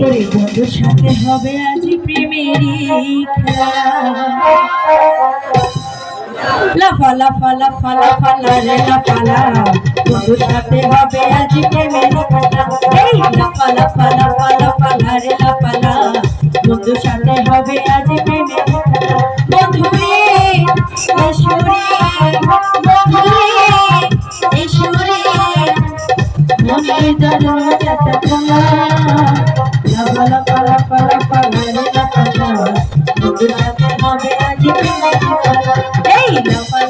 ওরে সাথে হবে আজ প্রেমেরই লাফা লাফা লাফা লাফা লারে লাফালা বন্ধুর সাথে হবে আজ এই লাফা লাফা লাফা লাফা লারে লাফালা বন্ধুর সাথে হবে আজ প্রেমেরই খেলা। বন্ধুরে এসরে বন্ধুরে খোলা লাফা লাফা লাফা লাফা লারে লাফালা বন্ধুর সাথে হবে আজ প্রেমেরই খেলা এই লাফা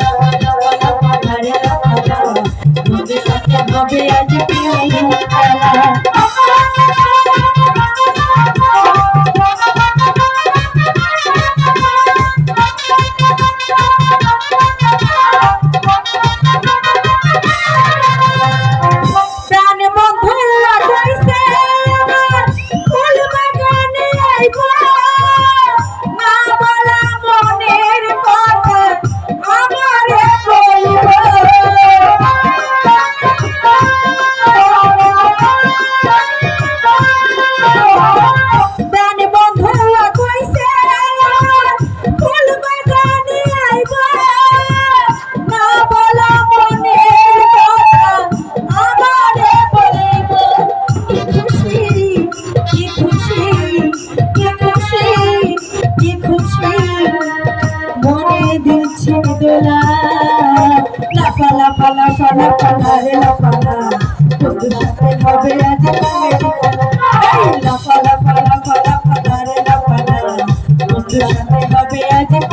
দোলা লাফা লাফা লাফা লাফা লারে লাফালা বন্ধুর সাথে হবে আজ লাফা লাফা লাফা লাফা লারে লাফালা বন্ধুর সাথে হবে আজ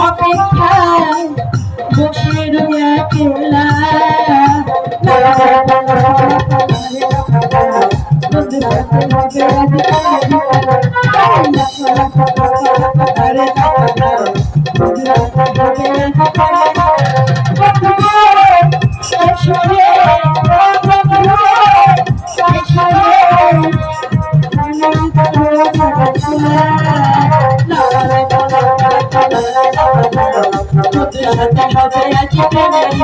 অপেক্ষায় বসে রয়ে একলা হবে আজি প্রেমেরই